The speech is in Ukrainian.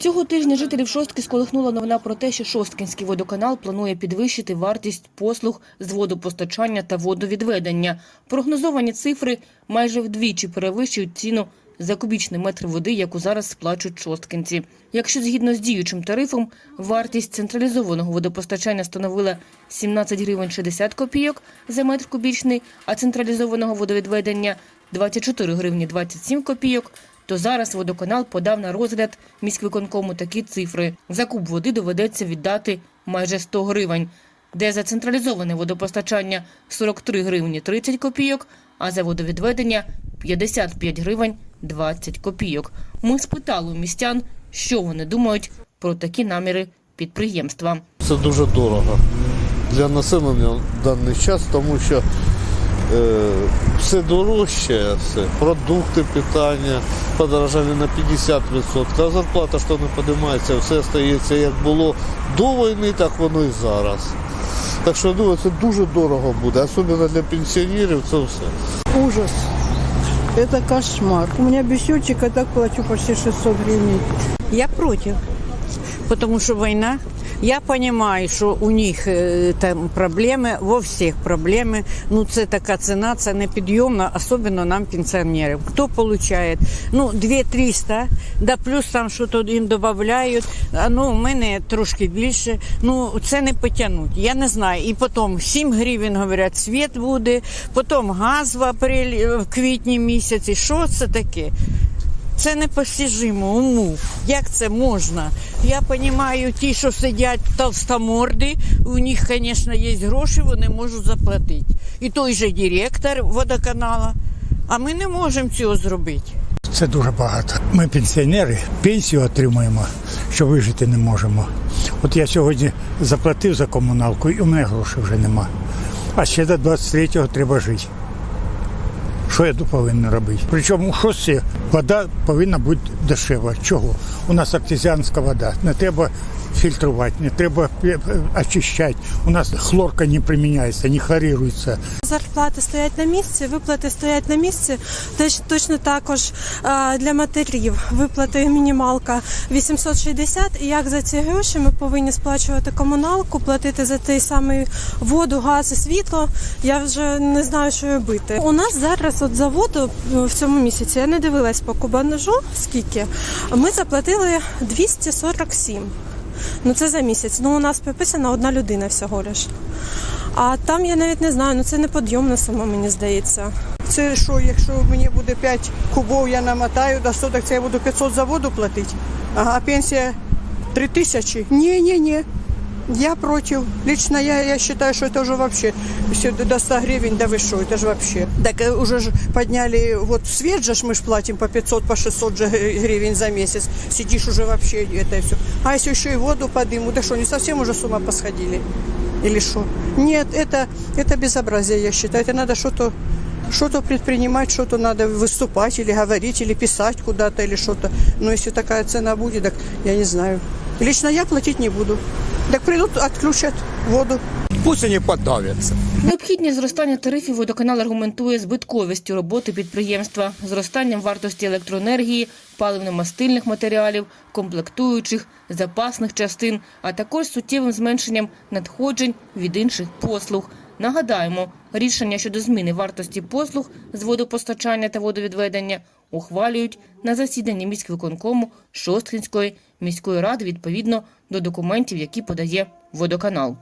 Цього тижня жителів Шостки сколихнула новина про те, що Шосткінський водоканал планує підвищити вартість послуг з водопостачання та водовідведення. Прогнозовані цифри майже вдвічі перевищують ціну за кубічний метр води, яку зараз сплачують шосткинці. Якщо згідно з діючим тарифом, вартість централізованого водопостачання становила 17 гривень 60 копійок за метр кубічний, а централізованого водовідведення 24 гривні 27 копійок, то зараз водоканал подав на розгляд міськвиконкому такі цифри. За куб води доведеться віддати майже 100 гривень, де за централізоване водопостачання 43 гривні 30 копійок, а за водовідведення 55 гривень 20 копійок. Ми спитали у містян, що вони думають про такі наміри підприємства. Це дуже дорого для населення в даний час, тому що е, все дорожче, все. продукти питання подорожали на 50%, а зарплата що не піднімається, все стається як було до війни, так воно і зараз. Так що я думаю, це дуже дорого буде, особливо для пенсіонерів це все. Ужас. Это кошмар. У меня без счетчика так плачу почти 600 гривен. Я против, потому что война. Я понимаю, что у них е, там проблеми, во всіх проблеми. Ну це така ціна, це непідйомна, особливо нам пенсіонерам. Хто получає? Ну 2-300, да плюс там що то їм додають. А ну у мене трошки більше. Ну це не потягнуть. Я не знаю. І потім 7 гривень говорять, світ буде, потім газ в апрелі, в квітні місяці. Що це таке? Це непостижимо уму. Як це можна? Я розумію, ті, що сидять толстоморди, у них, звісно, є гроші, вони можуть заплатити. І той же директор водоканала. А ми не можемо цього зробити. Це дуже багато. Ми пенсіонери, пенсію отримуємо, що вижити не можемо. От я сьогодні заплатив за комуналку, і у мене грошей вже нема. А ще до 23-го треба жити. Що я повинен робити? Причому що це? вода повинна бути дешева. Чого? У нас артезіанська вода. Не треба фільтрувати, не треба е, очищати. У нас хлорка не приміняється, не хлорирується. Зарплати стоять на місці, виплати стоять на місці. Теж точно також е, для матерів виплати мінімалка 860. І як за ці гроші ми повинні сплачувати комуналку, платити за той самий воду, газ і світло. Я вже не знаю, що робити. У нас зараз от за воду е, в цьому місяці я не дивилась по кубанежу, скільки ми заплатили 247. Ну це за місяць. Ну у нас приписана одна людина всього лиш. А там я навіть не знаю, ну це неподйомно само, мені здається. Це що, якщо мені буде 5 кубов, я намотаю до 100, так це я буду 500 за воду платити. А пенсія 3 тисячі. Ні, ні, ні. Я против. Лично я, я считаю, что это уже вообще все до 100 гривен, да вы что, это же вообще. Так э, уже ж подняли, вот свет же ж мы ж платим по 500, по 600 же гривен за месяц. Сидишь уже вообще это все. А если еще и воду подымут, да что, не совсем уже с ума посходили? Или что? Нет, это, это безобразие, я считаю. Это надо что-то что-то предпринимать, что-то надо выступать или говорить, или писать куда-то, или что-то. Но если такая цена будет, так я не знаю. Лично я платить не буду. Так придут, отключат воду. Пусть они подавятся. Необхідність зростання тарифів водоканал аргументує збитковістю роботи підприємства, зростанням вартості електроенергії, паливно-мастильних матеріалів, комплектуючих, запасних частин, а також суттєвим зменшенням надходжень від інших послуг. Нагадаємо, рішення щодо зміни вартості послуг з водопостачання та водовідведення ухвалюють на засіданні міськвиконкому Шосткинської міської ради відповідно до документів, які подає водоканал.